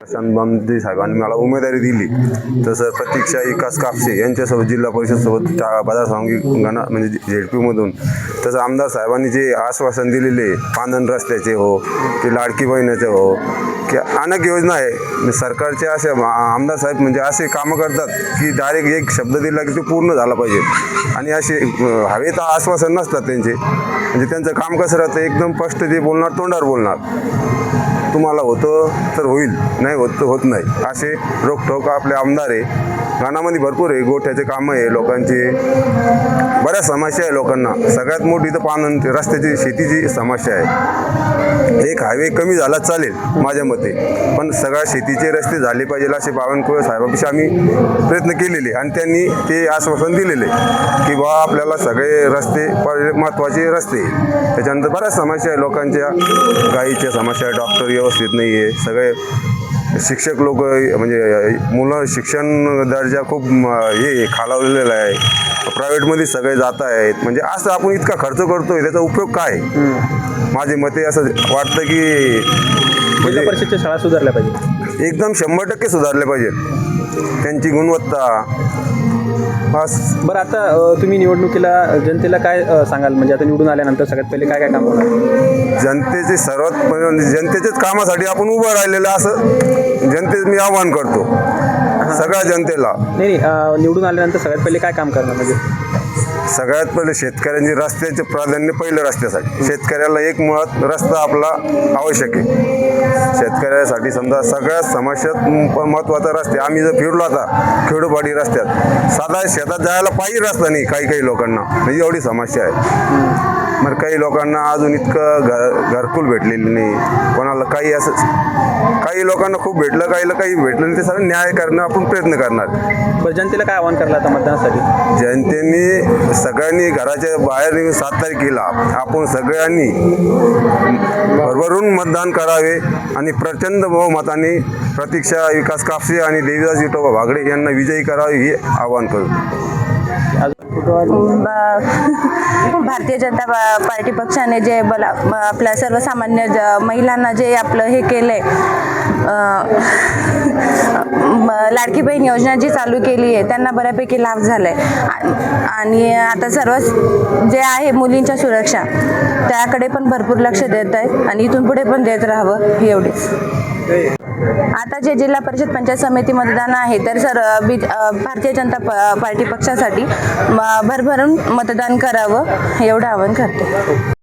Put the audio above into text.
प्रशांत बामदे साहेबांनी मला उमेदवारी दिली. तसं प्रतीक्षा विकास कापसे यांच्यासोबत जिल्हा परिषदसोबत त्या बाजारसांगी गणा म्हणजे झेडपीमधून तसं आमदार साहेबांनी जे आश्वासन दिलेले पांदन रस्त्याचे हो ते लाडकी बहिणाचे हो की अनेक योजना आहे. सरकारचे असे आमदार साहेब म्हणजे असे कामं करतात की डायरेक्ट एक शब्द दिला की ते पूर्ण झाला पाहिजे. आणि असे हवे हवेत आश्वासन नसतात त्यांचे. म्हणजे त्यांचं काम कसं राहतं एकदम स्पष्ट ते बोलणार तोंडावर बोलणार. तुम्हाला होतं तर होईल नाही होत तर होत नाही. असे रोखोक आपले आमदार आहे. गाणामध्ये भरपूर आहे गोठ्याचे कामं आहे लोकांचे बऱ्याच समस्या आहे लोकांना. सगळ्यात मोठी तर पानन रस्त्याची शेतीची समस्या आहे. एक हायवे कमी झाला चालेल माझ्या मते पण सगळ्या शेतीचे रस्ते झाले पाहिजे असे बावनकुळे साहेबापेक्षा आम्ही प्रयत्न केलेले आणि त्यांनी ते आश्वासन दिलेले की बा आपल्याला सगळे रस्ते महत्त्वाचे रस्ते. त्याच्यानंतर बऱ्याच समस्या आहे लोकांच्या गाईच्या समस्या डॉक्टर व्यवस्थित नाही आहे सगळे शिक्षक लोक म्हणजे मुलं शिक्षण दर्जा खूप हे खालावलेला आहे. प्रायव्हेटमध्ये सगळे जात आहेत. म्हणजे असं आपण इतका खर्च करतोय त्याचा उपयोग काय? माझे मते असं वाटतं की म्हणजे परिषदच्या शाळा सुधारल्या पाहिजे एकदम शंभर टक्के सुधारले पाहिजेत. त्यांची गुणवत्ता बस. बरं आता अ, तुम्ही निवडणुकीला जनतेला काय अ, सांगाल? म्हणजे आता निवडून आल्यानंतर सगळ्यात पहिले काय काय काम होणार? जनतेचे सर्वात म्हणजे जनतेच्याच कामासाठी आपण उभं राहिलेलं असं जनतेच मी आवाहन करतो. सगळ्या जनतेला. नाही नाही अ, निवडून आल्यानंतर सगळ्यात पहिले काय काम करणार म्हणजे? सगळ्यात पहिले शेतकऱ्यांची रस्त्याचे प्राधान्य पहिलं रस्त्यासाठी. शेतकऱ्याला एक मुळात रस्ता आपला आवश्यक आहे. शेतकऱ्यासाठी समजा सगळ्यात समस्यात म- महत्त्वाचा रस्ते. आम्ही जर फिरलो आता खेडोपाडी रस्त्यात साधा शेतात जायला पाहिजे रस्ता नाही काही काही लोकांना. ही एवढी समस्या आहे. मग काही लोकांना अजून इतकं घर घरकुल भेटलेलं नाही. कोणाला काही असं काही लोकांना खूप भेटलं काहीला काही भेटलं नाही. ते सगळं न्याय करणं आपण प्रयत्न करणार. बरं जनतेला काय आव्हान करलं आता मतदानासाठी? जनतेने सगळ्यांनी घराच्या बाहेर निघून सात तारखेला आपण सगळ्यांनी भरभरून मतदान करावे आणि प्रचंड बहुमताने प्रतीक्षा विकास कापसे आणि देवीदास विठोबा भागडे यांना विजयी करावे हे आवाहन करू. भारतीय जनता पार्टी पक्षाने जे बला आपल्या सर्वसामान्य ज महिलांना जे आपलं हे केलंय लाडकी बहीण योजना जी चालू केली आहे त्यांना बऱ्यापैकी लाभ झालाय. आणि आता सर्वच जे आहे मुलींच्या सुरक्षा त्याकडे पण भरपूर लक्ष देत आहे आणि इथून पुढे पण देत राहावं एवढीच. आता जे जिल्हा परिषद पंचायत समिती मतदान आहे तर सर बी भारतीय जनता प- पार्टी पक्षासाठी भरभरून मतदान करावं एवढं आवाहन करते.